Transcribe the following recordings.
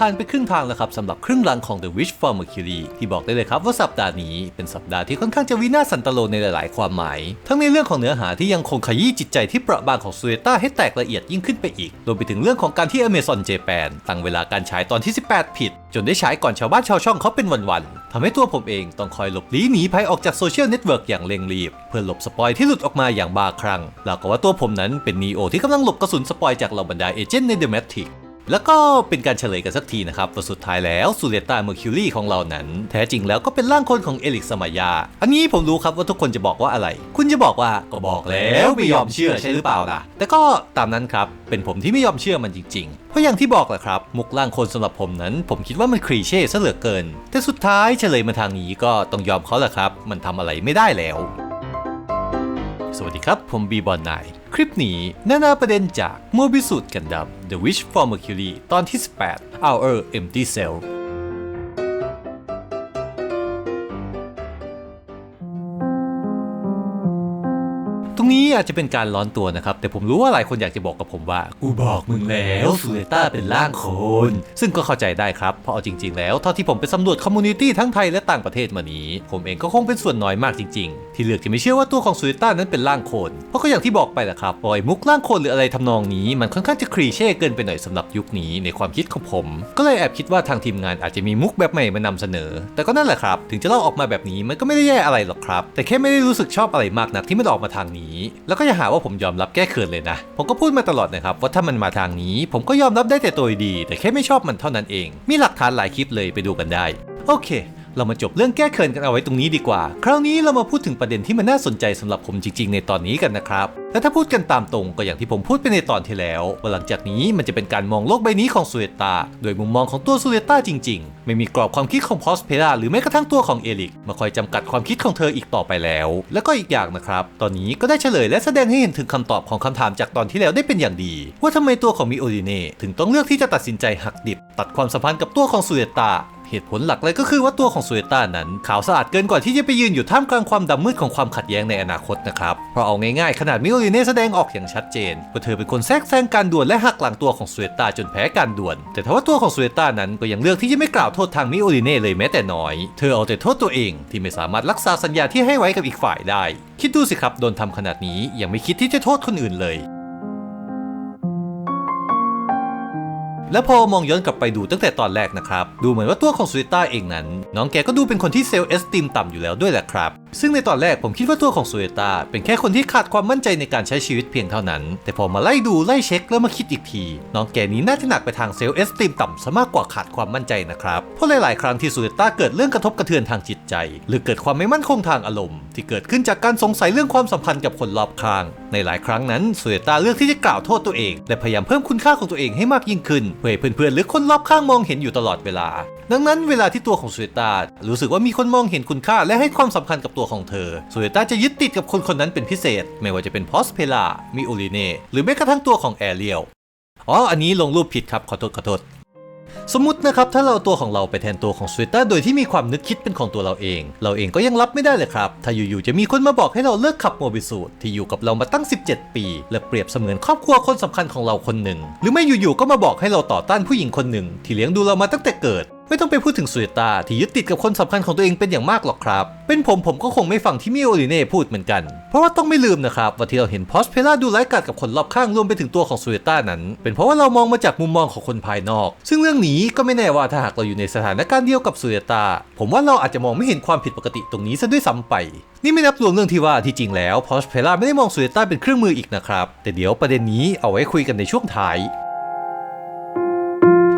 ผ่านไปครึ่งทางแล้วครับสำหรับครึ่งหลังของ The Wish for Mercury ที่บอกได้เลยครับว่าสัปดาห์นี้เป็นสัปดาห์ที่ค่อนข้างจะวินาศสันตโลในหลาย ๆ ความหมาย ทั้งในเรื่องของเนื้อหาที่ยังคงขยี้จิตใจที่เปราะบางของซูเอต้าให้แตกละเอียดยิ่งขึ้นไปอีก รวมไปถึงเรื่องของการที่ Amazon Japan ตั้งเวลาการฉายตอนที่ 18 ผิด จนได้ฉายก่อนชาวบ้านชาวช่องเขาเป็นวัน ๆทำให้ตัวผมเองต้องคอยหลบลี้หนีภัยออกจากโซเชียลเน็ตเวิร์กอย่างเร่งรีบ เพื่อหลบสปอยที่หลุดออกมาอย่างบ้าคลั่งแล้วก็ว่าตัวผมนั้นเป็นนีโอที่กำลังหลบกระสุนสปอยจากเหล่าบรรดาเอเจนต์ใน The Matrix แล้วก็เป็นการเฉลยกันสักทีนะครับว่าสุดท้ายแล้วซูเลตาเมอร์คิวรีของเรานั้น แท้จริงแล้วก็เป็นร่างคนของเอลิกสมายา อันนี้ผมรู้ครับว่าทุกคนจะบอกว่าอะไร คุณจะบอกว่าก็บอกแล้วไม่ยอมเชื่อใช่หรือเปล่าล่ะ แต่ก็ตามนั้นครับ เป็นผมที่ไม่ยอมเชื่อมันจริง ๆ เพราะอย่างที่บอกแหละครับ มุกร่างคนสำหรับผมนั้น ผมคิดว่ามันคลีเช่ซะเหลือเกิน แต่สุดท้ายเฉลยมาทางนี้ก็ต้องยอมเขาแหละครับ มันทำอะไรไม่ได้แล้ว สวัสดีครับ ผมบีบอลนายคลิปนี้นานาประเด็นจากมูบิสุดกันดับ The Wish for Mercury ตอนที่ 18 Our Empty Cell นี้อาจจะเป็นการร้อนตัวนะครับ แต่ผมรู้ว่าหลายคนอยากจะบอกกับผมว่า กูบอกมึงแล้วซูเลต้าเป็นร่างคน ซึ่งก็เข้าใจได้ครับ เพราะเอาจริง ๆ แล้วเท่าที่ผมไปสำรวจคอมมูนิตี้ทั้งไทยและต่างประเทศมานี้ ผมเองก็คงเป็นส่วนน้อยมากจริง ๆ ที่เลือกจะไม่เชื่อว่าตัวของซูเลต้านั้นเป็นร่างคน เพราะก็อย่างที่บอกไปแหละครับปล่อยมุกร่างคนหรืออะไรทำนองนี้มันค่อนข้างจะคลีเช่เกินไปหน่อยสำหรับยุคนี้ในความคิดของผม ก็เลยแอบคิดว่าทางทีมงานอาจจะมีมุกแบบใหม่มานำเสนอ แต่ก็นั่นแหละครับ ถึงจะเล่าออกมาแบบนี้มันก็ไม่ได้แย่อะไรหรอกครับ แต่แค่ไม่ได้รู้สึกชอบอะไรมากนักที่มันออกมาทางนี้แล้วก็อย่าหาว่าผมยอมรับแก้เขินเลยนะ ผมก็พูดมาตลอดนะครับว่าถ้ามันมาทางนี้ ผมก็ยอมรับได้แต่ตัวดี แต่แค่ไม่ชอบมันเท่านั้นเอง มีหลักฐานหลายคลิปเลยไปดูกันได้ โอเค เรามาจบเรื่องแก้เขินกันเอาไว้ตรงนี้ดีกว่า คราวนี้เรามาพูดถึงประเด็นที่มันน่าสนใจสำหรับผมจริง ๆ ในตอนนี้กันนะครับและถ้าพูดกันตามตรงก็อย่างที่ผมพูดไปในตอนที่แล้วว่าหลังจากนี้มันจะเป็นการมองโลกใบนี้ของซูเอตาโดยมุมมองของตัวซูเอตาจริง ๆ ไม่มีกรอบความคิดของพอสเพราหรือแม้กระทั่งตัวของเอลิกมาคอยจำกัดความคิดของเธออีกต่อไปแล้ว แล้วก็อีกอย่างนะครับตอนนี้ก็ได้เฉลยและแสดงให้เห็นถึงคำตอบของคำถามจากตอนที่แล้วได้เป็นอย่างดี ว่าทำไมตัวของมิโอริเน่ถึงต้องเลือกที่จะตัดสินใจหักดิบ ตัดความสัมพันธ์กับตัวของซูเอตา เหตุผลหลักเลยก็คือว่าตัวของซูเอต้านั้น ขาวสะอาดเกินกว่าที่จะไปยืนอยู่ท่ามกลางความดำมืดของความขัดแย้งในอนาคตนะครับเพราะเอาง่ายๆขนาดมิโอริเน่แสดงออกอย่างชัดเจนว่าเธอเป็นคนแทรกแซงการด่วลและหักหลังตัวของซูเอต้าจนแพ้การด่วลแต่ทว่าตัวของซูเอต้านั้นก็ยังเลือกที่จะไม่กล่าวโทษทางมิโอริเน่เลยแม้แต่น้อย เธอเอาแต่โทษตัวเองที่ไม่สามารถรักษาสัญญาที่ให้ไว้กับอีกฝ่ายได้ คิดดูสิครับโดนทำขนาดนี้ยังไม่คิดที่จะโทษคนอื่นเลย และพอมองย้อนกลับไปดูตั้งแต่ตอนแรกนะครับ ดูเหมือนว่าตัวของซูริต้าเองนั้น น้องแกก็ดูเป็นคนที่เซลล์เอสติมต่ำอยู่แล้วด้วยแหละครับ ซึ่งในตอนแรกผมคิดว่าตัวของซูริต้าเป็นแค่คนที่ขาดความมั่นใจในการใช้ชีวิตเพียงเท่านั้น แต่พอมาไล่ดูไล่เช็คแล้วมาคิดอีกที น้องแกนี้น่าจะหนักไปทางเซลล์เอสติมต่ำซะมากกว่าขาดความมั่นใจนะครับ เพราะหลาย ๆ ครั้งที่ซูริต้าเกิดเรื่องกระทบกระเทือนทางจิตใจ หรือเกิดความไม่มั่นคงทางอารมณ์ ที่เกิดขึ้นจากการสงสัยเรื่องความสัมพันธ์กับคนรอบข้าง ในหลายครั้งนั้นซูริต้าเลือกที่จะกล่าวโทษตัวเอง และพยายามเพิ่มคุณค่าของตัวเองให้มากยิ่งขึ้นเพื่อเพื่อน ๆ หรือคนรอบข้างมองเห็นอยู่ตลอดเวลา ดังนั้นเวลาที่ตัวของซูเอตารู้สึกว่ามีคนมองเห็นคุณค่าและให้ความสำคัญกับตัวของเธอซูเอตาจะยึดติดกับคนคนนั้นเป็นพิเศษ ไม่ว่าจะเป็นพอสเพลามิโอลิเน่หรือแม้กระทั่งตัวของแอเรียลอ๋ออันนี้ลงรูปผิดครับขอโทษขอโทษสมมตินะครับถ้าเราตัวของเราไปแทนตัวของสเวตเตอร์โดยที่มีความนึกคิดเป็นของตัวเราเอง เราเองก็ยังรับไม่ได้เลยครับ ถ้าอยู่ๆจะมีคนมาบอกให้เราเลิกขับโมบิสูตที่อยู่กับเรามาตั้ง 17 ปี และเปรียบเสมือนครอบครัวคนสำคัญของเราคนหนึ่ง หรือไม่อยู่ๆก็มาบอกให้เราต่อต้านผู้หญิงคนหนึ่ง ที่เลี้ยงดูเรามาตั้งแต่เกิดไม่ต้องไปพูดถึงสุเอตาที่ยึดติดกับคนสำคัญของตัวเองเป็นอย่างมากหรอกครับ เป็นผมผมก็คงไม่ฟังที่มิโอริเน่พูดเหมือนกัน เพราะว่าต้องไม่ลืมนะครับว่าที่เราเห็นพอสเพล่าดูไร้กาจกับคนรอบข้างรวมไปถึงตัวของสุเอตานั้น เป็นเพราะว่าเรามองมาจากมุมมองของคนภายนอก ซึ่งเรื่องนี้ก็ไม่แน่ว่าถ้าหากเราอยู่ในสถานการณ์เดียวกับสุเอตา ผมว่าเราอาจจะมองไม่เห็นความผิดปกติตรงนี้ซะด้วยซ้ำไปนี่ไม่นับรวมเรื่องที่ว่าที่จริงแล้วพอสเพล่าไม่ได้มองสุเอตาเป็นเครื่องมืออีกนะครับแต่เดี๋ยวประเด็นนี้เอาไว้คุยกันในช่วงท้าย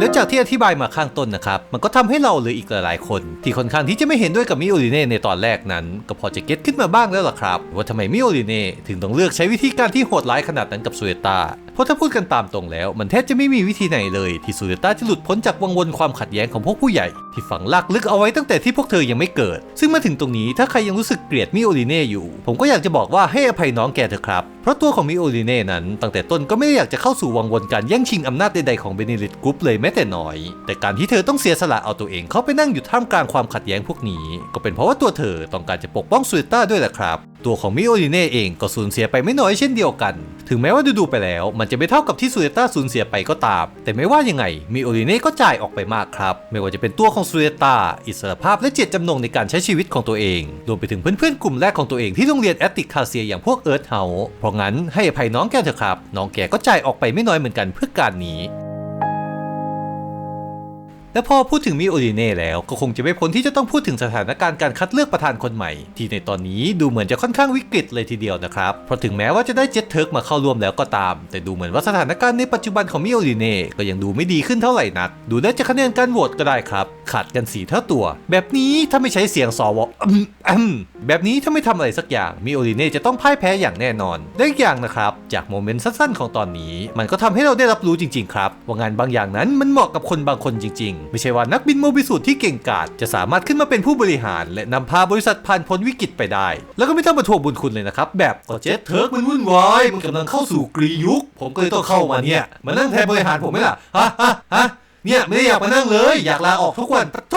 แล้วจากที่อธิบายมาข้างต้นนะครับ มันก็ทำให้เราหรืออีกหลายๆคน ที่ค่อนข้างที่จะไม่เห็นด้วยกับมิโอริเน่ในตอนแรกนั้น ก็พอจะเก็ตขึ้นมาบ้างแล้วล่ะครับ ว่าทำไมมิโอริเน่ถึงต้องเลือกใช้วิธีการที่โหดร้ายขนาดนั้นกับซูเอตาเพราะถ้าพูดกันตามตรงแล้ว มันแทบจะไม่มีวิธีไหนเลยที่ซูเอตาจะหลุดพ้นจากวังวนความขัดแย้งของพวกผู้ใหญ่ ที่ฝังลากลึกเอาไว้ตั้งแต่ที่พวกเธอยังไม่เกิด ซึ่งมาถึงตรงนี้ถ้าใครยังรู้สึกเกลียดมิโอริเน่อยู่ ผมก็อยากจะบอกว่าให้อภัยน้องแกเถอะครับ เพราะตัวของมิโอริเน่นั้นตั้งแต่ต้นก็ไม่ได้อยากจะเข้าสู่วังวนการแย่งชิงอำนาจใดๆของเบเนลิตกรุ๊ปเลยแม้แต่น้อย แต่การที่เธอต้องเสียสละเอาตัวเองเข้าไปนั่งอยู่ท่ามกลางความขัดแย้งพวกนี้ ก็เป็นเพราะว่าตัวเธอต้องการจะปกป้องซูเอต้าด้วยแหละครับ ตัวของมิโอริเน่เองก็สูญเสียไปไม่น้อยเช่นเดียวกัน ถึงแม้ว่าดูๆไปแล้ว มันจะไม่เท่ากับที่ซูเรต้าสูญเสียไปก็ตาม แต่ไม่ว่ายังไงมิโอริเน่ก็จ่ายออกไปมากครับ ไม่ว่าจะเป็นตัวของซูเรต้าอิสรภาพและเจตจำนงในการใช้ชีวิตของตัวเอง รวมไปถึงเพื่อนๆกลุ่มแรกของตัวเองที่โรงเรียนแอตติคาเซียอย่างพวกเอิร์ธเฮาเพราะงั้นให้อภัยน้องแกเถอะครับ น้องแกก็จ่ายออกไปไม่น้อยเหมือนกันเพื่อการนี้ และพอพูดถึงมิโอริเน่แล้วก็คงจะไม่พ้นที่จะต้องพูดถึงสถานการณ์การคัดเลือกประธานคนใหม่ ที่ในตอนนี้ดูเหมือนจะค่อนข้างวิกฤตเลยทีเดียวนะครับ เพราะถึงแม้ว่าจะได้เจ็ตเทิร์กมาเข้าร่วมแล้วก็ตาม แต่ดูเหมือนว่าสถานการณ์ในปัจจุบันของมิโอริเน่ก็ยังดูไม่ดีขึ้นเท่าไหร่นัก ดูได้จากคะแนนการโหวตก็ได้ครับขาดกันสีเท่าตัว แบบนี้ถ้าไม่ใช้เสียงสวอืมอืมแบบนี้ถ้าไม่ทำอะไรสักอย่างมิโอริเน่จะต้องพ่ายแพ้อย่างแน่นอนและอีกอย่างนะครับ จากโมเมนต์สั้นๆ ของตอนนี้ มันก็ทำให้เราได้รับรู้จริง ๆ ครับว่างานบางอย่างนั้นมันเหมาะกับคนบางคนจริง ๆไม่ใช่ว่านักบินโมบิสูทที่เก่งกาจจะสามารถขึ้นมาเป็นผู้บริหาร และนำพาบริษัทผ่านพ้นวิกฤตไปได้ แล้วก็ไม่ต้องมาทวงบุญคุณเลยนะครับ แบบก็เจ็ตเทิร์กมันวุ่นวายมันกำลังเข้าสู่กรียุค ผมก็เลยต้องเข้ามาเนี่ยมานั่งแทนบริหารผมไหมล่ะฮะฮะฮะเนี่ยไม่ได้อยากมานั่งเลย อยากลาออกทุกวันปะโท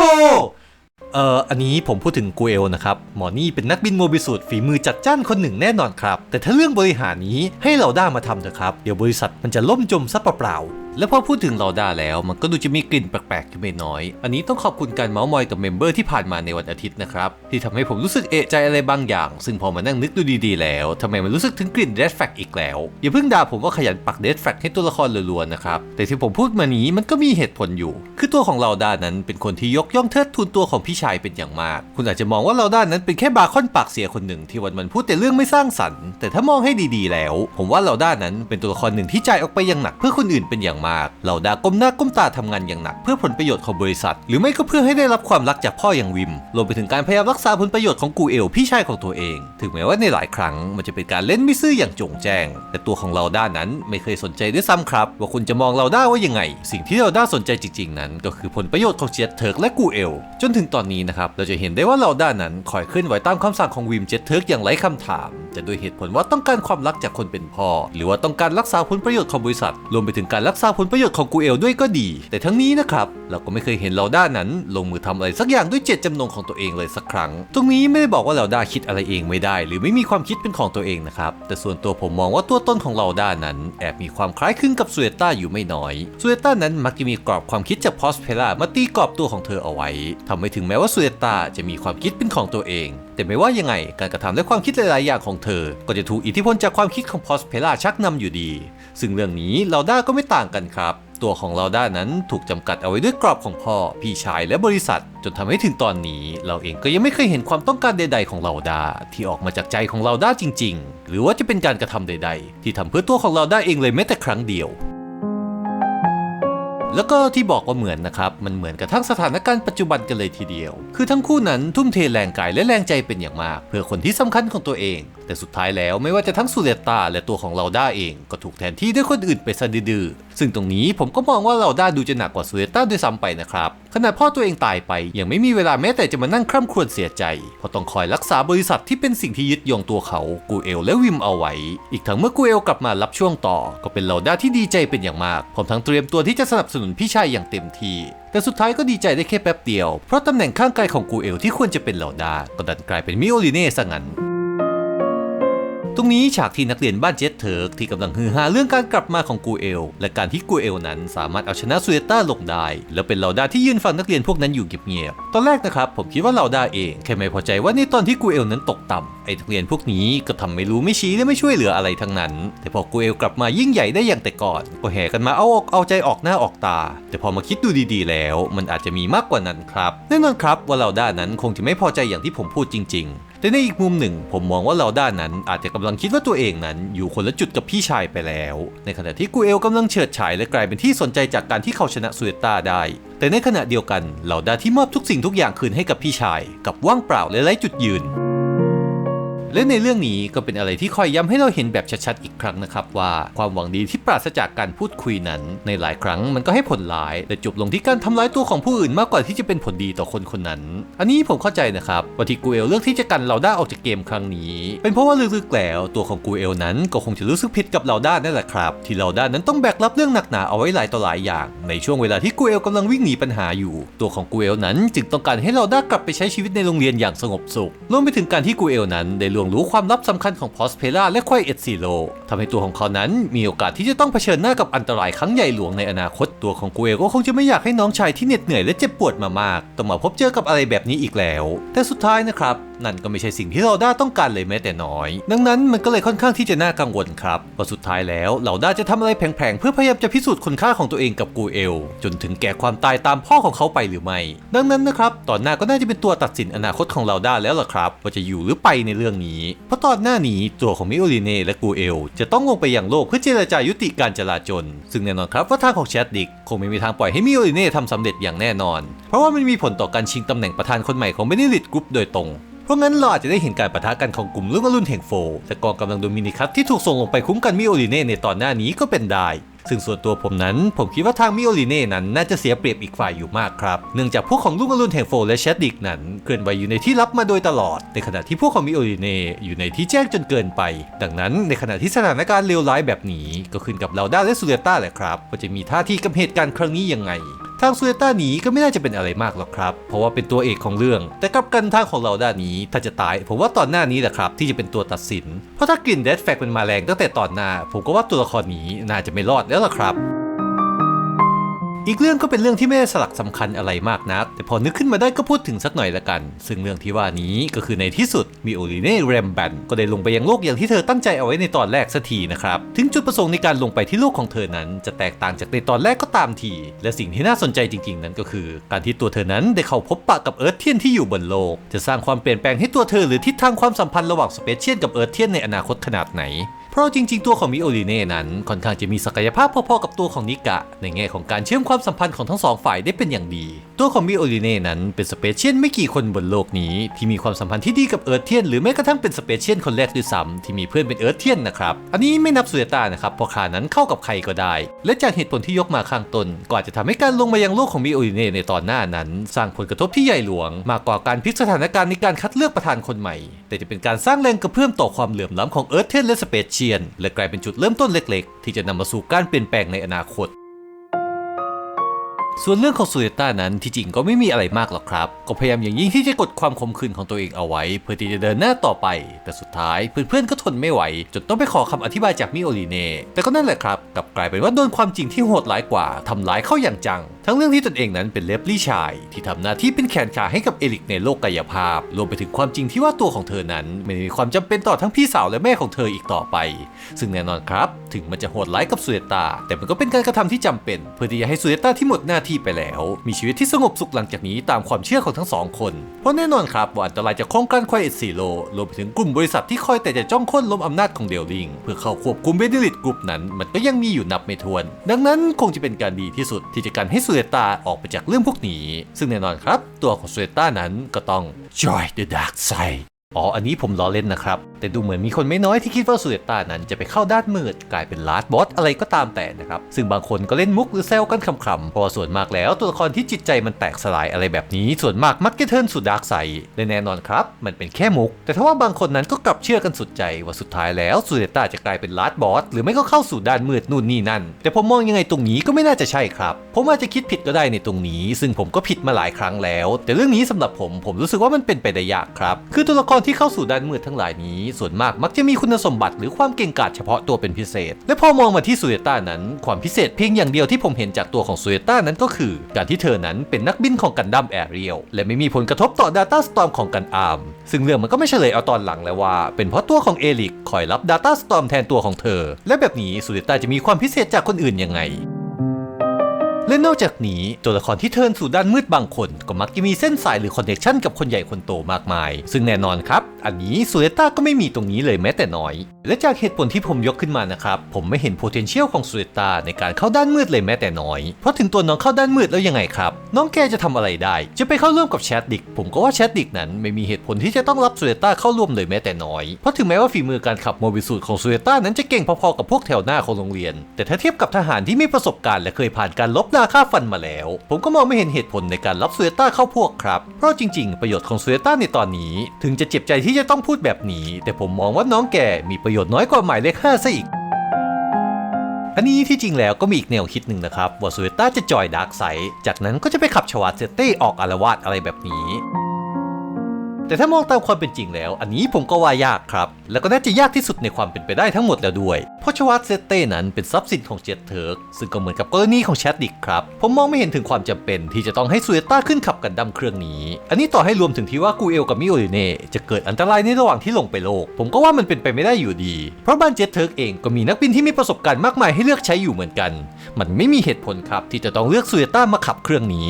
เอ่ออันนี้ผมพูดถึงกูเอลนะครับ หมอนี่เป็นนักบินโมบิสูตรฝีมือจัดจ้านคนหนึ่งแน่นอนครับ แต่ถ้าเรื่องบริหารนี้ให้เราด้ามาทำเถอะครับ เดี๋ยวบริษัทมันจะล่มจมซะเปล่าๆ แล้วพอพูดถึงเราด้าแล้วมันก็ดูจะมีกลิ่นแปลกๆอยู่ไม่น้อย อันนี้ต้องขอบคุณการเมาส์มอยกับเมมเบอร์ที่ผ่านมาในวันอาทิตย์นะครับ ที่ทำให้ผมรู้สึกเอะใจอะไรบางอย่าง ซึ่งพอมานั่งนึกดูดีๆ แล้วทำไมมันรู้สึกถึงกลิ่นเดดแฟกอีกแล้ว อย่าเพิ่งด่าผมว่าขยันปักเดดแฟกให้ตัวละครรัวๆนะครับแต่ที่ผมพูดมานี้มันก็มีเหตุผลอยู่ คือตัวของเราด้านั้นเป็นคนที่ยกย่องเทิดทูนตัวของพี่ชายเป็นอย่างมาก คุณอาจจะมองว่าเราด้านนั้นเป็นแค่บาคอนปากเสียคนหนึ่งที่วันมันพูดแต่เรื่องไม่สร้างสรรค์ แต่ถ้ามองให้ดีๆ แล้ว ผมว่าเราด้านั้นเป็นตัวละครหนึ่งที่จ่ายออกไปอย่างหนักเพื่อคนอื่นเป็นอย่างมากเราด้าก้มหน้าก้มตาทำงานอย่างหนักเพื่อผลประโยชน์ของบริษัท หรือไม่ก็เพื่อให้ได้รับความรักจากพ่ออย่างวิมรวมไปถึงการพยายามรักษาผลประโยชน์ของกูเอลพี่ชายของตัวเอง ถึงแม้ว่าในหลายครั้งมันจะเป็นการเล่นไม่ซื่ออย่างจงแจ้ง แต่ตัวของเราด้านนั้นไม่เคยสนใจด้วยซ้ำครับ ว่าคุณจะมองเราด้าว่ายังไง สิ่งที่เราด้าสนใจจริง ๆ นั้น ก็คือผลประโยชน์ของเจตเทิร์กและกูเอล จนถึงตอนนี้นะครับเราจะเห็นได้ว่าเราด้านนั้นคอยเคลื่อนไหวตามคำสั่งของวิมเจตเทิร์กอย่างไร้คำถามจะด้วยเหตุผลว่าต้องการความรักจากคนเป็นพ่อ หรือว่าต้องการรักษาผลประโยชน์ของบริษัท รวมไปถึงการรักษาผผลประโยชน์ของกูเอลด้วยก็ดี แต่ทั้งนี้นะครับ เราก็ไม่เคยเห็นเราด้านนั้น ลงมือทำอะไรสักอย่างด้วยเจตจำนงของตัวเองเลยสักครั้ง ตรงนี้ไม่ได้บอกว่าเราด้าคิดอะไรเองไม่ได้ หรือไม่มีความคิดเป็นของตัวเองนะครับ แต่ส่วนตัวผมมองว่าตัวตนของเราด้านนั้น แอบมีความคล้ายคลึงกับซูเอต้าอยู่ไม่น้อยซูเอต้านั้นมักจะมีกรอบความคิดจากพอสเพล่ามาตีกรอบตัวของเธอเอาไว้ทำให้ถึงแม้ว่าซูเอต้าจะมีความคิดเป็นของตัวเอง แต่ไม่ว่ายังไงการกระทำและความคิดหลายๆอย่างของเธอ ก็จะถูกอิทธิพลจากความคิดของพอสเพล่าชักนำอยู่ดี ซึ่งเรื่องนี้เราด้าก็ไม่ต่างกันครับ ตัวของเราด้านั้นถูกจำกัดเอาไว้ด้วยกรอบของพ่อ พี่ชายและบริษัท จนทำให้ถึงตอนนี้ เราเองก็ยังไม่เคยเห็นความต้องการใด ๆ ของเราด้าที่ออกมาจากใจของเราด้าจริง ๆ หรือว่าจะเป็นการกระทำใด ๆ ที่ทำเพื่อตัวของเราด้าเองเลยแม้แต่ครั้งเดียวแล้วก็ที่บอกว่าเหมือนนะครับ มันเหมือนกับทั้งสถานการณ์ปัจจุบันกันเลยทีเดียว คือทั้งคู่นั้นทุ่มเทแรงกายและแรงใจเป็นอย่างมาก เพื่อคนที่สำคัญของตัวเอง แต่สุดท้ายแล้วไม่ว่าจะทั้งสุเลตาและตัวของเราด้าเองก็ถูกแทนที่ด้วยคนอื่นไปซะดื้อๆซึ่งตรงนี้ผมก็มองว่าเราด้าดูจะหนักกว่าสุเลตาด้วยซ้ำไปนะครับขนาดพ่อตัวเองตายไปยังไม่มีเวลาแม้แต่จะมานั่งคร่ำครวญเสียใจเพราะต้องคอยรักษาบริษัทที่เป็นสิ่งที่ยึดโยงตัวเขากูเอลและวิมเอาไว้ อีกทั้งเมื่อกูเอลกลับมารับช่วงต่อ ก็เป็นเราด้าที่ดีใจเป็นอย่างมากพร้อมทั้งเตรียมตัวที่จะสนับสนุนพี่ชายอย่างเต็มที่แต่สุดท้ายก็ดีใจได้แค่แป๊บเดียว เพราะตำแหน่งข้างกายของกูเอลที่ควรจะเป็นเหล่าดาก็ดันกลายเป็นมิโอลิเน่ซะงั้น ตรงนี้ฉากที่นักเรียนบ้านเจสเทิร์กที่กำลังฮือฮาเรื่องการกลับมาของกูเอล และการที่กูเอลนั้นสามารถเอาชนะซูเอต้าลงได้ แล้วเป็นเหล่าดาที่ยืนฟังนักเรียนพวกนั้นอยู่เงียบๆตอนแรกนะครับผมคิดว่าเหล่าดาเองแค่ไม่พอใจว่าในตอนที่กูเอลนั้นตกต่ำ อ้นักเรียนพวกนี้ก็ทำไม่รู้ไม่ชี้และไม่ช่วยเหลืออะไรทั้งนั้น แต่พอกูเอลกลับมายิ่งใหญ่ได้อย่างแต่ก่อนก็แห่กันมาเอาอกเอาใจออกหน้าออกตา แต่พอมาคิดดูดีๆ แล้ว มันอาจจะมีมากกว่านั้นครับแน่นอนครับว่าเหล่าด้านนั้นคงจะไม่พอใจอย่างที่ผมพูดจริง ๆแต่ในอีกมุมหนึ่งผมมองว่าเราด้านนั้นอาจจะกำลังคิดว่าตัวเองนั้นอยู่คนละจุดกับพี่ชายไปแล้ว ในขณะที่กูเอลกำลังเฉิดฉายและกลายเป็นที่สนใจจากการที่เขาชนะซูเอต้าได้ แต่ในขณะเดียวกันเหล่าด้าที่มอบทุกสิ่งทุกอย่างคืนให้กับพี่ชาย กับว่างเปล่าและไร้จุดยืน และในเรื่องนี้ก็เป็นอะไรที่คอยย้ำให้เราเห็นแบบชัดๆอีกครั้งนะครับว่าความหวังดีที่ปราศจากการพูดคุยนั้น ในหลายครั้งมันก็ให้ผลร้ายและจบลงที่การทำร้ายตัวของผู้อื่นมากกว่าที่จะเป็นผลดีต่อคนคนนั้น อันนี้ผมเข้าใจนะครับว่าที่กูเอลเลือกที่จะกันเราด้าออกจากเกมครั้งนี้ เป็นเพราะว่าลึกๆแล้วตัวของกูเอลนั้นก็คงจะรู้สึกผิดกับเราด้านั่นแหละครับที่เราด้านั้นต้องแบกรับเรื่องหนักหนาเอาไว้หลายต่อหลายอย่าง ในช่วงเวลาที่กูเอลกำลังวิ่งหนีปัญหาอยู่ ตัวของกูเอลนั้นจึงต้องการให้เราด้ากลับไปใช้ชีวิตในโรงเรียนอย่างสงบสุขรวมไปถึงการที่กูเอลนั้นได้รวมลวงรู้ความลับสำคัญของพอสเพล่าและควายเอ็ดซีโลทำให้ตัวของเขานั้นมีโอกาสที่จะต้องเผชิญหน้ากับอันตรายครั้งใหญ่หลวงในอนาคตตัวของกูเอลก็คงจะไม่อยากให้น้องชายที่เหน็ดเหนื่อยและเจ็บปวดมามากต้องมาพบเจอกับอะไรแบบนี้อีกแล้ว แต่สุดท้ายนะครับ นั่นก็ไม่ใช่สิ่งที่เราด้าต้องการเลยแม้แต่น้อย ดังนั้นมันก็เลยค่อนข้างที่จะน่ากังวลครับว่าสุดท้ายแล้วเราด้าจะทำอะไรแผลงๆ เพื่อพยายามจะพิสูจน์คุณค่าของตัวเองกับกูเอล จนถึงแก่ความตายตามพ่อของเขาไปหรือไม่ ดังนั้นนะครับตอนหน้าก็น่าจะเป็นตัวตัดสินอนาคตของเราด้าแล้วล่ะครับ ว่าจะอยู่หรือไปในเรื่องนี้ เพราะตอนหน้านี้ตัวของมิโอลิเน่และกูเอล จะต้องลงไปยังโลกเพื่อเจรจายุติการจลาจลซึ่งแน่นอนครับว่าทางของแชดดิกคงไม่มีทางปล่อยให้มิโอลิเน่ทำสำเร็จอย่างแน่นอน เพราะว่ามันมีผลต่อการชิงตำแหน่งประธานคนใหม่ของเบนิลิตกรุ๊ปโดยตรง ราะงั้นเราอาจจะได้เห็นการปะทะกันของกลุ่มรุ่นอรุณแห่งโฟและกองกำลังโดมินิคัสที่ถูกส่งลงไปคุ้มกันมิโอลิเน่ในตอนหน้านี้ก็เป็นได้ซึ่งส่วนตัวผมนั้นผมคิดว่าทางมิโอลิเน่นั้นน่าจะเสียเปรียบอีกฝ่ายอยู่มากครับ เนื่องจากพวกของลูกอรุณแห่งโฟและแชดดิกนั้นเคลื่อนไหวอยู่ในที่ลับมาโดยตลอด ในขณะที่พวกของมิโอลิเน่อยู่ในที่แจ้งจนเกินไป ดังนั้นในขณะที่สถานการณ์เลวร้ายแบบนี้ ก็ขึ้นกับเราด้าและซูเรต้าแหละครับว่าจะมีท่าทีกับเหตุการณ์ครั้งนี้ยังไง ทางซูเอต้าหนีก็ไม่น่าจะเป็นอะไรมากหรอกครับ เพราะว่าเป็นตัวเอกของเรื่อง แต่กลับกันทางของเราด้านนี้ถ้าจะตาย ผมว่าตอนหน้านี้แหละครับที่จะเป็นตัวตัดสิน เพราะถ้ากลิ่นเดดแฟกเป็นมาแรงตั้งแต่ตอนหน้า ผมก็ว่าตัวละครนี้น่าจะไม่รอดแล้วล่ะครับ อีกเรื่องก็เป็นเรื่องที่ไม่ได้สลักสำคัญอะไรมากนัก แต่พอนึกขึ้นมาได้ก็พูดถึงสักหน่อยละกัน ซึ่งเรื่องที่ว่านี้ก็คือในที่สุดมีโอลิเน่แรมแบนก็ได้ลงไปยังโลกอย่างที่เธอตั้งใจเอาไว้ในตอนแรกสักทีนะครับถึงจุดประสงค์ในการลงไปที่โลกของเธอนั้น จะแตกต่างจากในตอนแรกก็ตามที และสิ่งที่น่าสนใจจริง ๆ นั้นก็คือ การที่ตัวเธอนั้นได้เข้าพบปะกับเอิร์ธเทียนที่อยู่บนโลก จะสร้างความเปลี่ยนแปลงให้ตัวเธอหรือทิศทางความสัมพันธ์ระหว่างสเปเชียลกับเอิร์ธเทียนในอนาคตขนาดไหน ราะจริงๆ ตัวของมิโอลิเน่นั้นค่อนข้างจะมีศักยภาพพอๆกับตัวของนิกะ ในแง่ของการเชื่อมความสัมพันธ์ของทั้งสองฝ่ายได้เป็นอย่างดี ตัวของมิโอลิเน่นั้นเป็นสเปเชียลไม่กี่คนบนโลกนี้ที่มีความสัมพันธ์ที่ดีกับเอิร์ธเทียนหรือแม้กระทั่งเป็นสเปเชียลคนแรกด้วยซ้ำที่มีเพื่อนเป็นเอิร์ธเทียนนะครับ อันนี้ไม่นับสุเอตานะครับเพราะขานั้นเข้ากับใครก็ได้ และจากเหตุผลที่ยกมาข้างต้นก็อาจจะทำให้การลงมายังโลกของมิโอลิเน่ในตอนหน้านั้น สร้างผลกระทบที่ใหญ่หลวง มากกว่าการพลิกสถานการณ์ในการคัดเลือกประธานคนใหม่ แต่จะเป็นการสร้างแรงกระเพื่อมต่อความเหลื่อมล้ำของเอิร์ธเทียนและสเปเชียลและกลายเป็นจุดเริ่มต้นเล็กๆ ที่จะนำมาสู่การเปลี่ยนแปลงในอนาคต ส่วนเรื่องของซูเอต้านั้นที่จริงก็ไม่มีอะไรมากหรอกครับ ก็พยายามอย่างยิ่งที่จะกดความคมขืนของตัวเองเอาไว้ เพื่อที่จะเดินหน้าต่อไป แต่สุดท้ายเพื่อนๆก็ทนไม่ไหว จนต้องไปขอคำอธิบายจากมิโอลีเน่แต่ก็นั่นแหละครับกลับกลายเป็นว่าโดนความจริงที่โหดร้ายกว่าทำร้ายเข้าอย่างจัง ทั้งเรื่องที่ตนเองนั้นเป็นเลฟลี่ชาย ที่ทำหน้าที่เป็นแขนขาให้กับเอลิกในโลกกายภาพ รวมไปถึงความจริงที่ว่าตัวของเธอนั้น ไม่มีความจำเป็นต่อทั้งพี่สาวและแม่ของเธออีกต่อไป ซึ่งแน่นอนครับ ถึงมันจะโหดร้ายกับซูเอตา แต่มันก็เป็นการกระทำที่จำเป็น เพื่อที่จะให้ซูเอตาที่หมดหน้าที่ไปแล้ว มีชีวิตที่สงบสุขหลังจากนี้ตามความเชื่อของทั้งสองคน เพราะแน่นอนครับว่าอันตรายจากโครงการควายเอ็ดซีโลรวมไปถึงกลุ่มบริษัทที่คอยแต่จะจ้องค้นล้มอำนาจของเดลลิงเพื่อเข้าควบคุมเบเนลิตกรุ๊ปนั้น มันก็ยังมีอยู่นับไม่ถ้วน ดังนั้นคงจะเป็นการดีที่สุดที่จะกันให้ซูเอตาออกไปจากเรื่องพวกนี้ ซึ่งแน่นอนครับ ตัวของซูเอตานั้นก็ต้อง joy the dark side อ๋อ อันนี้ผมล้อเล่นนะครับ แต่ดูเหมือนมีคนไม่น้อยที่คิดว่าซูเอต้านั้นจะไปเข้าด้านมืด กลายเป็นลาสบอสอะไรก็ตามแต่นะครับ ซึ่งบางคนก็เล่นมุกหรือแซวกันขำๆเพราะส่วนมากแล้วตัวละครที่จิตใจมันแตกสลายอะไรแบบนี้ ส่วนมากมักจะเทิร์นสู่ดาร์กไซและแน่นอนครับ มันเป็นแค่มุก แต่ถ้าว่าบางคนนั้นก็กลับเชื่อกันสุดใจว่าสุดท้ายแล้วซูเอต้าจะกลายเป็นลาสบอสหรือไม่ก็เข้าสู่ด้านมืดนู่นนี่นั่น แต่ผมมองยังไงตรงนี้ก็ไม่น่าจะใช่ครับ ผมอาจจะคิดผิดก็ได้ในตรงนี้ ซึ่งผมก็ผิดมาหลายครั้งแล้ว แต่เรื่องนี้สำหรับผมผมรู้สึกว่ามันเป็นไปได้ยากครับคือตัวละครที่เข้าสู่ด้านมืดทั้งหลายนี้ ส่วนมากมักจะมีคุณสมบัติหรือความเก่งกาจเฉพาะตัวเป็นพิเศษ และพอมองมาที่ซูเอต้านั้น ความพิเศษเพียงอย่างเดียวที่ผมเห็นจากตัวของซูเอต้านั้นก็คือ การที่เธอนั้นเป็นนักบินของกันดั้มแอเรียลและไม่มีผลกระทบต่อ Data Storm ของกันอาร์มซึ่งเรื่องมันก็ไม่เฉลยเอาตอนหลังแล้วว่า เป็นเพราะตัวของเอลิกคอยรับ Data Storm แทนตัวของเธอ และแบบนี้ซูเอต้าจะมีความพิเศษจากคนอื่นยังไง และนอกจากนี้ตัวละครที่เทินสู่ด้านมืดบางคน ก็มักจะมีเส้นสายหรือคอนเนคชันกับคนใหญ่คนโตมากมาย ซึ่งแน่นอนครับ อันนี้ซูเลต้าก็ไม่มีตรงนี้เลยแม้แต่น้อยและจากเหตุผลที่ผมยกขึ้นมานะครับ ผมไม่เห็น potential ของซูเอตาในการเข้าด้านมืดเลยแม้แต่น้อย เพราะถึงตัวน้องเข้าด้านมืดแล้วยังไงครับ น้องแกจะทำอะไรได้ จะไปเข้าร่วมกับแชดดิก ผมก็ว่าแชดดิกนั้นไม่มีเหตุผลที่จะต้องรับซูเอตาเข้าร่วมเลยแม้แต่น้อย เพราะถึงแม้ว่าฝีมือการขับโมบิสูตของซูเอตานั้นจะเก่งพอๆกับพวกแถวหน้าของโรงเรียน แต่ถ้าเทียบกับทหารที่มีประสบการณ์และเคยผ่านการลบนาค่าฟันมาแล้ว ผมก็มองไม่เห็นเหตุผลในการรับซูเอตาเข้าพวกครับ เพราะจริง ๆ ประโยชน์ของซูเอตาในตอนนี้ ถึงจะเจ็บใจที่จะต้องพูดแบบนี้ แต่ผมมองว่าน้องแกมีประประโยชน์น้อยกว่าหมายเลข5ซะอีก อันนี้ที่จริงแล้วก็มีอีกแนวคิดหนึ่งนะครับว่าซูเวต้าจะจอยดาร์กไซด์จากนั้นก็จะไปขับชวาเซเต้ออกอารวาสอะไรแบบนี้ แต่ถ้ามองตามความเป็นจริงแล้ว อันนี้ผมก็ว่ายากครับ แล้วก็น่าจะยากที่สุดในความเป็นไปได้ทั้งหมดแล้วด้วย เพราะชวัตเซเต้นั้นเป็นทรัพย์สินของเจ็ดเทิร์กซึ่งก็เหมือนกับกรณีของแชดดิกครับ ผมมองไม่เห็นถึงความจำเป็นที่จะต้องให้ซูเอต้าขึ้นขับกันดั้มเครื่องนี้ อันนี้ต่อให้รวมถึงที่ว่ากูเอลกับมิโอริเน่จะเกิดอันตรายในระหว่างที่ลงไปโลก ผมก็ว่ามันเป็นไปไม่ได้อยู่ดี เพราะบ้านเจตเทิร์กเองก็มีนักบินที่มีประสบการณ์มากมายให้เลือกใช้อยู่เหมือนกัน มันไม่มีเหตุผลครับที่จะต้องเลือกซูเอต้ามาขับเครื่องนี้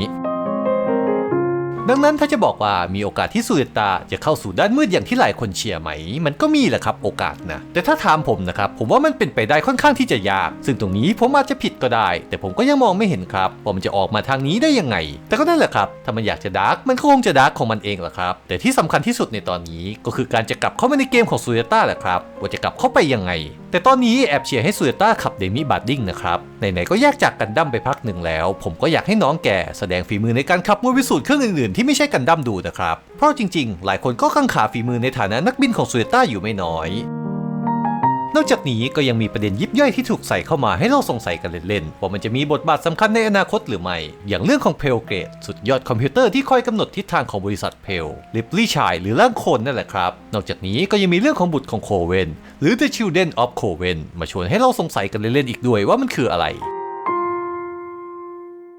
ดังนั้นถ้าจะบอกว่ามีโอกาสที่ซูเอตาจะเข้าสู่ด้านมืดอย่างที่หลายคนเชียร์ไหม มันก็มีแหละครับโอกาสนะ แต่ถ้าถามผมนะครับ ผมว่ามันเป็นไปได้ค่อนข้างที่จะยาก ซึ่งตรงนี้ผมอาจจะผิดก็ได้ แต่ผมก็ยังมองไม่เห็นครับว่ามันจะออกมาทางนี้ได้ยังไง แต่ก็นั่นแหละครับ ถ้ามันอยากจะดาร์กมันก็คงจะดาร์กของมันเองแหละครับ แต่ที่สำคัญที่สุดในตอนนี้ก็คือการจะกลับเข้ามาในเกมของซูเอตาแหละครับว่าจะกลับเข้าไปยังไงแต่ตอนนี้แอบเชียร์ให้ซูเอต้าขับเดมิบัดดิ้งนะครับ ไหนๆก็แยกจากกันดั้มไปพักหนึ่งแล้ว ผมก็อยากให้น้องแกแสดงฝีมือในการขับมวยวิสูจน์เครื่องอื่นๆที่ไม่ใช่กันดั้มดูนะครับ เพราะจริงๆ หลายคนก็ข้างขาฝีมือในฐานะนักบินของซูเอต้าอยู่ไม่น้อย นอกจากนี้ก็ยังมีประเด็นยิบย่อยที่ถูกใส่เข้ามาให้เราสงสัยกันเล่นๆว่ามันจะมีบทบาทสำคัญในอนาคตหรือไม่ อย่างเรื่องของเพลเกรดสุดยอดคอมพิวเตอร์ที่คอยกำหนดทิศทางของบริษัทเพลลิปลี่ชายหรือร่างคนนั่นแหละครับ นอกจากนี้ก็ยังมีเรื่องของบุตรของโคเวนหรือ The Children of Coven มาชวนให้เราสงสัยกันเล่นๆอีกด้วยว่ามันคืออะไร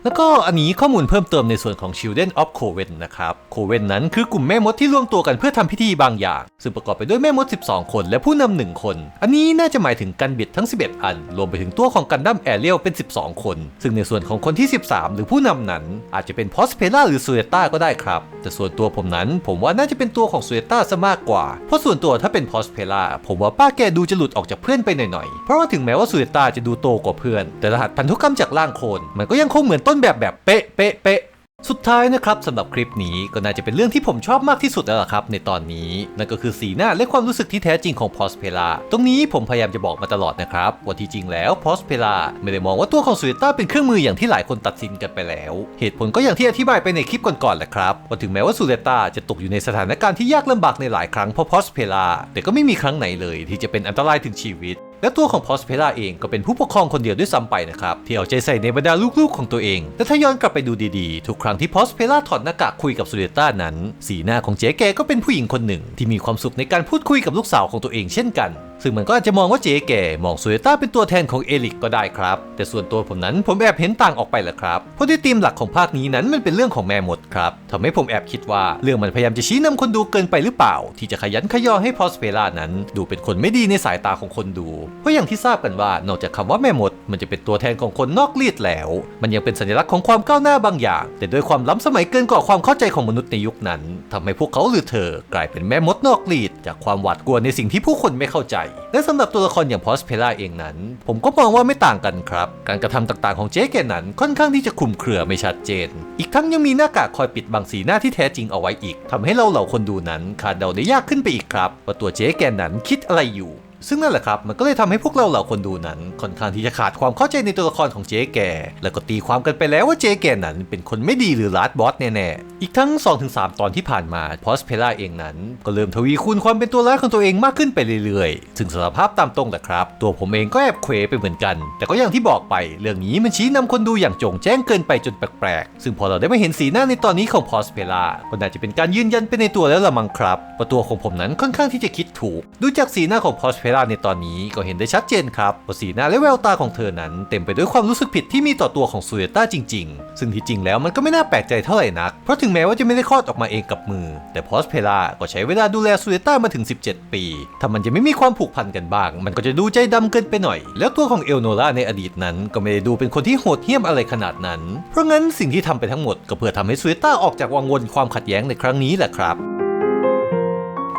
แล้วก็อันนี้ข้อมูลเพิ่มเติมในส่วนของ Children of Coven นะครับ Coven นั้นคือกลุ่มแม่มดที่รวมตัวกันเพื่อทำพิธีบางอย่าง ซึ่งประกอบไปด้วยแม่มด 12 คน และผู้นำหนึ่งคน อันนี้น่าจะหมายถึงกันบิดทั้ง 11 อัน รวมไปถึงตัวของกันดั้มแอเรียลเป็น 12 คน ซึ่งในส่วนของคนที่ 13 หรือผู้นำนั้น อาจจะเป็นพอสเพล่าหรือซูเอต้าก็ได้ครับ แต่ส่วนตัวผมนั้น ผมว่าน่าจะเป็นตัวของซูเอต้าซะมากกว่า เพราะส่วนตัวถ้าเป็นพอสเพล่าผมว่าป้าแกดูจะหลุดออกจากเพื่อนไปหน่อยๆ เพราะว่าถึงแม้ว่าซูเอต้าจะดูโตกว่าเพื่อน แต่รหัสพันธุกรรมจากร่างโคนมันก็ยังคงเหมือนต้นแบบแบบเป๊ะเป๊ะเป๊ะสุดท้ายนะครับสำหรับคลิปนี้ก็น่าจะเป็นเรื่องที่ผมชอบมากที่สุดแล้วล่ะครับ ในตอนนี้ นั่นก็คือสีหน้าและความรู้สึกที่แท้จริงของพอสเพลาตรงนี้ผมพยายามจะบอกมาตลอดนะครับว่าที่จริงแล้วพอสเพลาไม่ได้มองว่าตัวของซูเอต้าเป็นเครื่องมืออย่างที่หลายคนตัดสินกันไปแล้ว เหตุผลก็อย่างที่อธิบายไปในคลิปก่อนๆแหละครับว่าถึงแม้ว่าซูเอต้าจะตกอยู่ในสถานการณ์ที่ยากลำบากในหลายครั้งเพราะพอสเพลาแต่ก็ไม่มีครั้งไหนเลยที่จะเป็นอันตรายถึงชีวิต และตัวของพอสเพล่าเองก็เป็นผู้ปกครองคนเดียวด้วยซ้ำไปนะครับที่เอาใจใส่ในบรรดาลูกๆของตัวเอง แต่ถ้าย้อนกลับไปดูดีๆ ทุกครั้งที่พอสเพล่าถอดหน้ากากคุยกับซูเดต้านั้น สีหน้าของเจ๊แกก็เป็นผู้หญิงคนหนึ่ง ที่มีความสุขในการพูดคุยกับลูกสาวของตัวเองเช่นกัน ซึ่งมันก็อาจจะมองว่าเจ๊แกมองซูเดต้าเป็นตัวแทนของเอลิกก็ได้ครับ แต่ส่วนตัวผมนั้นผมแอบเห็นต่างออกไปแหละครับ เพราะที่ธีมหลักของภาคนี้นั้นมันเป็นเรื่องของแม่มดครับทำให้ผมแอบคิดว่าเรื่องมันพยายามจะชี้นำคนดูเกินไปหรือเปล่า ที่จะขยันขยอให้พอสเพล่านั้น ดูเป็นคนไม่ดีในสายตาของคนดู เพราะอย่างที่ทราบกันว่านอกจากคำว่าแม่มด มันจะเป็นตัวแทนของคนนอกลีดแล้ว มันยังเป็นสัญลักษณ์ของความก้าวหน้าบางอย่าง แต่ด้วยความล้ำสมัยเกินกว่าความเข้าใจของมนุษย์ในยุคนั้นทำให้พวกเขาหรือเธอกลายเป็นแม่มดนอกลีด จากความหวาดกลัวในสิ่งที่ผู้คนไม่เข้าใจและสำหรับตัวละครอย่างพอสเพล่าเองนั้น ผมก็มองว่าไม่ต่างกันครับ การกระทำต่างๆของเจ๊แกนั้นค่อนข้างที่จะคลุมเครือไม่ชัดเจน อีกทั้งยังมีหน้ากากคอยปิดบังสีหน้าที่แท้จริงเอาไว้อีกทำให้เราเหล่าคนดูนั้นคาดเดาได้ยากขึ้นไปอีกครับว่าตัวเจ๊แกนั้นคิดอะไรอยู่ ซึ่งนั่นแหละครับมันก็เลยทำให้พวกเราเหล่าคนดูนั้น ค่อนข้างที่จะขาดความเข้าใจในตัวละครของเจ๊แก่ แล้วก็ตีความกันไปแล้วว่าเจ๊แก่นั้น เป็นคนไม่ดีหรือลาดบอสแน่ๆ อีกทั้ง 2-3 ตอนที่ผ่านมาพอสเพล่าเองนั้น ก็เริ่มทวีคูณความเป็นตัวร้ายของตัวเองมากขึ้นไปเรื่อยๆซึ่งสารภาพตามตรงแหละครับ ตัวผมเองก็แอบเควไปเหมือนกัน แต่ก็อย่างที่บอกไป เรื่องนี้มันชี้นำคนดูอย่างจงแจ้งเกินไปจนแปลกๆ ซึ่งพอเราได้มาเห็นสีหน้าในตอนนี้ของพอสเพล่าก็น่าจะเป็นการยืนยันไปในตัวแล้วละมั้งครับว่าตัวของผมนั้นค่อนข้างที่จะคิดถูก ดูจากสีหน้าของพอสเพล่าในตอนนี้ก็เห็นได้ชัดเจนครับว่าสีหน้าและแววตาของเธอนั้น เต็มไปด้วยความรู้สึกผิดที่มีต่อตัวของซูเอต้าจริง ๆ ซึ่งที่จริงแล้วมันก็ไม่น่าแปลกใจเท่าไหร่นัก เพราะถึงแม้ว่าจะไม่ได้คลอดออกมาเองกับมือ แต่พอสเพล่าก็ใช้เวลาดูแลซูเอต้ามาถึง 17 ปี ถ้ามันจะไม่มีความผูกพันกันบ้าง มันก็จะดูใจดำเกินไปหน่อย แล้วตัวของเอลโนราในอดีตนั้น ก็ไม่ได้ดูเป็นคนที่โหดเหี้ยมอะไรขนาดนั้น เพราะงั้นสิ่งที่ทำไปทั้งหมดก็เพื่อทำให้ซูเอต้าออกจากวังวนความขัดแย้งในครั้งนี้แหละครับ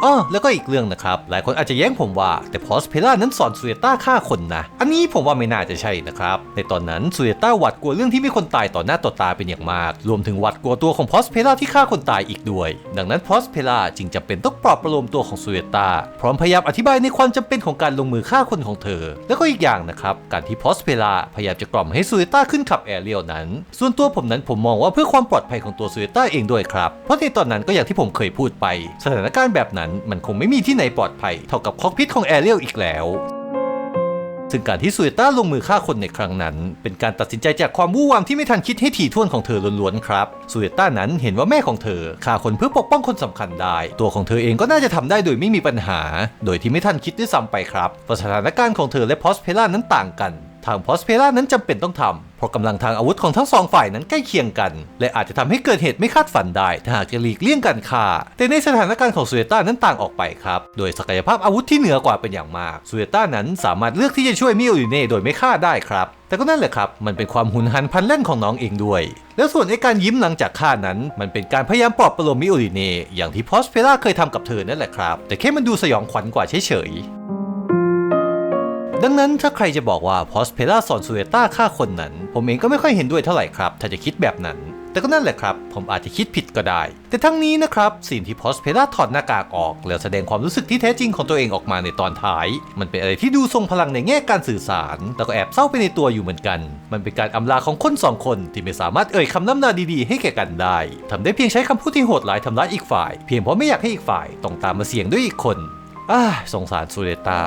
อ้อแล้วก็อีกเรื่องนะครับ หลายคนอาจจะแย้งผมว่า แต่พอสเพล่านั้นสอนซูเอต้าฆ่าคนนะ อันนี้ผมว่าไม่น่าจะใช่นะครับ ในตอนนั้นซูเอต้าหวาดกลัวเรื่องที่มีคนตายต่อหน้าต่อตาเป็นอย่างมาก รวมถึงหวาดกลัวตัวของพอสเพล่าที่ฆ่าคนตายอีกด้วย ดังนั้นพอสเพล่าจึงจำเป็นต้องปลอบประโลมตัวของซูเอต้าพร้อมพยายามอธิบายในความจำเป็นของการลงมือฆ่าคนของเธอ แล้วก็อีกอย่างนะครับการที่พอสเพล่าพยายามจะกล่อมให้ซูเอต้าขึ้นขับแอร์เรียลนั้น ส่วนตัวผมนั้นผมมองว่าเพื่อความปลอดภัยของตัวซูเอต้าเองด้วยครับเพราะในตอนนั้นก็อย่างที่ผมเคยพูดไป สถานการณ์แบบนั้นมันคงไม่มีที่ไหนปลอดภัยเท่ากับคอกพิทของแอเรียลอีกแล้วซึ่งการที่ซูเอต้าลงมือฆ่าคนในครั้งนั้น เป็นการตัดสินใจจากความวู่วามที่ไม่ทันคิดให้ถี่ถ้วนของเธอล้วนๆครับซูเอต้านั้นเห็นว่าแม่ของเธอฆ่าคนเพื่อปกป้องคนสำคัญได้ ตัวของเธอเองก็น่าจะทำได้โดยไม่มีปัญหา โดยที่ไม่ทันคิดด้วยซ้ำไปครับว่าสถานการณ์ของเธอและพอสเพล่านั้นต่างกัน ทางพอสเพล่านั้นจำเป็นต้องทำ เพราะกำลังทางอาวุธของทั้งสองฝ่ายนั้นใกล้เคียงกัน และอาจจะทำให้เกิดเหตุไม่คาดฝันได้ถ้าหากจะหลีกเลี่ยงการฆ่า แต่ในสถานการณ์ของซูเอต้านั้นต่างออกไปครับ โดยศักยภาพอาวุธที่เหนือกว่าเป็นอย่างมากซูเอต้านั้นสามารถเลือกที่จะช่วยมิโอลิเน่โดยไม่ฆ่าได้ครับแต่ก็นั่นแหละครับ มันเป็นความหุนหันพลันแล่นของน้องเองด้วย แล้วส่วนไอการยิ้มหลังจากฆ่านั้น มันเป็นการพยายามปลอบประโลมมิโอลิเน่อย่างที่พอสเพล่าเคยทำกับเธอนั่นแหละครับ แต่แค่มันดูสยองขวัญกว่าเฉยๆ ดังนั้นถ้าใครจะบอกว่าพอสเพล่าสอนซูเอต้าฆ่าคนนั้น ผมเองก็ไม่ค่อยเห็นด้วยเท่าไหร่ครับ ถ้าจะคิดแบบนั้น แต่ก็นั่นแหละครับ ผมอาจจะคิดผิดก็ได้ แต่ทั้งนี้นะครับสิ่งที่พอสเพล่าถอดหน้ากากออก แล้วแสดงความรู้สึกที่แท้จริงของตัวเองออกมาในตอนท้าย มันเป็นอะไรที่ดูทรงพลังในแง่การสื่อสารแล้วก็แอบเศร้าไปในตัวอยู่เหมือนกัน มันเป็นการอำลาของคนสองคนที่ไม่สามารถเอ่ยคำน้ำนาดีๆ ให้แก่กันได้ทำได้เพียงใช้คำพูดที่โหดร้ายทำร้ายอีกฝ่าย เพียงเพราะไม่อยากให้อีกฝ่ายต้องตามมาเสี่ยงด้วยอีกคนอ่าสงสารซูเรต้า